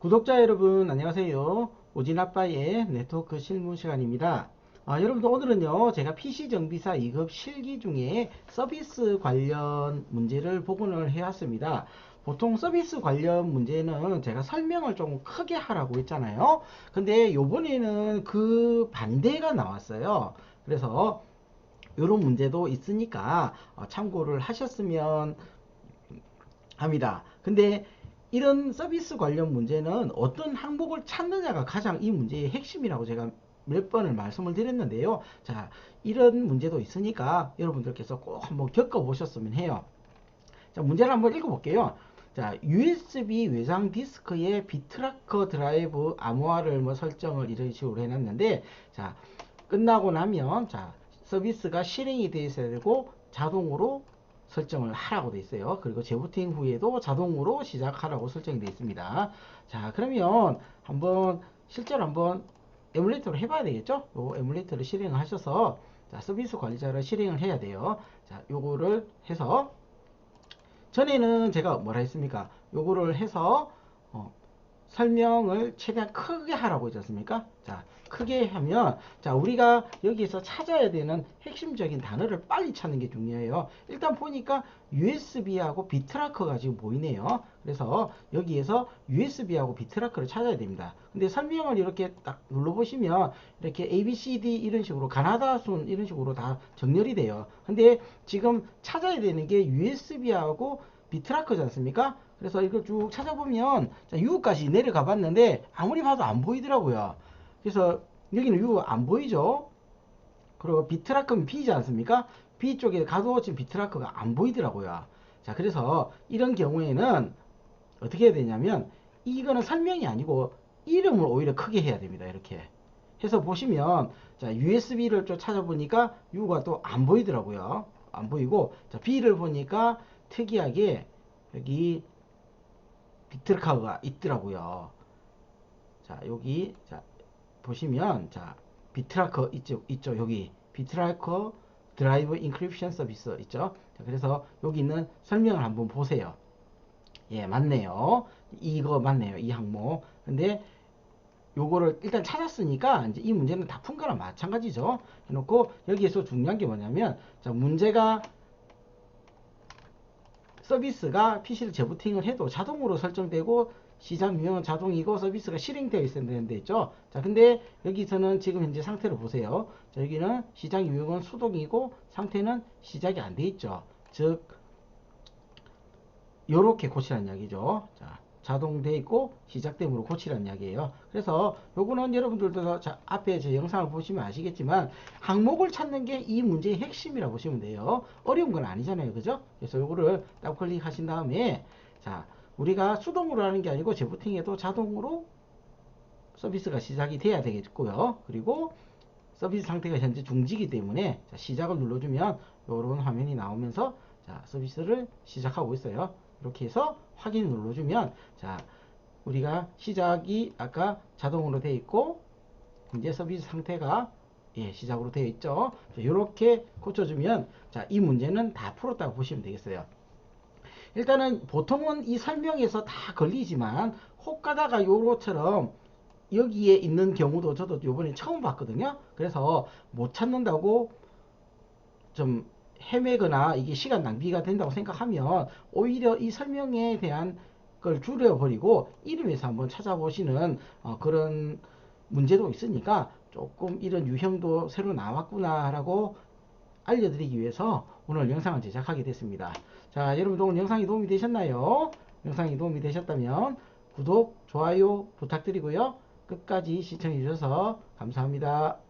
구독자 여러분 안녕하세요. 오진아빠의 네트워크 실무 시간입니다. 아, 여러분들 오늘은요 제가 PC 정비사 2급 실기 중에 서비스 관련 문제를 복원을 해왔습니다. 보통 서비스 관련 문제는 제가 설명을 좀 크게 하라고 했잖아요. 근데 요번에는 그 반대가 나왔어요. 그래서 이런 문제도 있으니까 어, 참고를 하셨으면 합니다. 근데 이런 서비스 관련 문제는 어떤 항목을 찾느냐가 가장 이 문제의 핵심이라고 제가 몇 번을 말씀을 드렸는데요. 자, 이런 문제도 있으니까 여러분들께서 꼭 한번 겪어보셨으면 해요. 자, 문제를 한번 읽어볼게요. 자, USB 외장 디스크에 비트라커 드라이브 암호화를 뭐 설정을 이런 식으로 해놨는데, 자, 끝나고 나면, 자, 서비스가 실행이 되어 있어야 되고, 자동으로 설정을 하라고 되어 있어요. 그리고 재부팅 후에도 자동으로 시작하라고 설정이 되어 있습니다. 자, 그러면 한번 실제로 한번 에뮬레이터를 해봐야 되겠죠? 요 에뮬레이터를 실행을 하셔서 자, 서비스 관리자를 실행을 해야 돼요. 자, 요거를 해서 전에는 제가 뭐라 했습니까? 요거를 해서 어, 설명을 최대한 크게 하라고 했지 않습니까? 자, 크게 하면, 자, 우리가 여기에서 찾아야 되는 핵심적인 단어를 빨리 찾는 게 중요해요. 일단 보니까 USB하고 비트라커가 지금 보이네요. 그래서 여기에서 USB하고 비트라커를 찾아야 됩니다. 근데 설명을 이렇게 딱 눌러보시면 이렇게 ABCD 이런 식으로 가나다 순 이런 식으로 다 정렬이 돼요. 근데 지금 찾아야 되는 게 USB하고 비트라커지 않습니까? 그래서 이걸 쭉 찾아보면 자, U까지 내려가 봤는데 아무리 봐도 안 보이더라고요. 그래서 여기는 U 안 보이죠? 그리고 비트라크는 B지 않습니까? B 쪽에 가도 지금 비트라크가 안 보이더라고요. 자, 그래서 이런 경우에는 어떻게 해야 되냐면 이거는 설명이 아니고 이름을 오히려 크게 해야 됩니다. 이렇게 해서 보시면 자, USB를 좀 찾아보니까 U가 또 안 보이더라고요. 안 보이고 자, B를 보니까 특이하게 여기 비트라크가 있더라고요. 자, 여기 자, 보시면 자, 비트라커 있죠, 있죠. 여기 비트라커 드라이브 인크립션 서비스 있죠. 자, 그래서 여기 있는 설명을 한번 보세요. 예, 맞네요. 이거 맞네요. 이 항목. 근데 요거를 일단 찾았으니까 이제 이 문제는 다 푼 거랑 마찬가지죠. 해놓고 여기에서 중요한 게 뭐냐면 자, 문제가 서비스가 PC를 재부팅을 해도 자동으로 설정되고 시장 유형은 자동이고 서비스가 실행되어 있어야 되는데 있죠. 자, 근데 여기서는 지금 현재 상태를 보세요. 자, 여기는 시장 유형은 수동이고 상태는 시작이 안 돼 있죠. 즉, 요렇게 고치라는 이야기죠. 자, 자동돼 있고 시작됨으로 고치라는 이야기예요. 그래서 요거는 여러분들도 자, 앞에 제 영상을 보시면 아시겠지만 항목을 찾는 게 이 문제의 핵심이라고 보시면 돼요. 어려운 건 아니잖아요. 그죠? 그래서 요거를 더블 클릭하신 다음에 자, 우리가 수동으로 하는 게 아니고 재부팅해도 자동으로 서비스가 시작이 돼야 되겠고요. 그리고 서비스 상태가 현재 중지기 때문에 자, 시작을 눌러주면 이런 화면이 나오면서 자, 서비스를 시작하고 있어요. 이렇게 해서 확인 눌러주면 자 우리가 시작이 아까 자동으로 되어 있고 이제 서비스 상태가 예, 시작으로 되어 있죠. 이렇게 고쳐주면 자, 이 문제는 다 풀었다고 보시면 되겠어요. 일단은 보통은 이 설명에서 다 걸리지만 혹 가다가 요거처럼 여기에 있는 경우도 저도 요번에 처음 봤거든요. 그래서 못 찾는다고 좀 헤매거나 이게 시간 낭비가 된다고 생각하면 오히려 이 설명에 대한 걸 줄여버리고 이름에서 한번 찾아보시는 어, 그런 문제도 있으니까 조금 이런 유형도 새로 나왔구나라고 알려드리기 위해서 오늘 영상을 제작하게 됐습니다. 자, 여러분들 오늘 영상이 도움이 되셨나요? 영상이 도움이 되셨다면 구독, 좋아요 부탁드리고요. 끝까지 시청해 주셔서 감사합니다.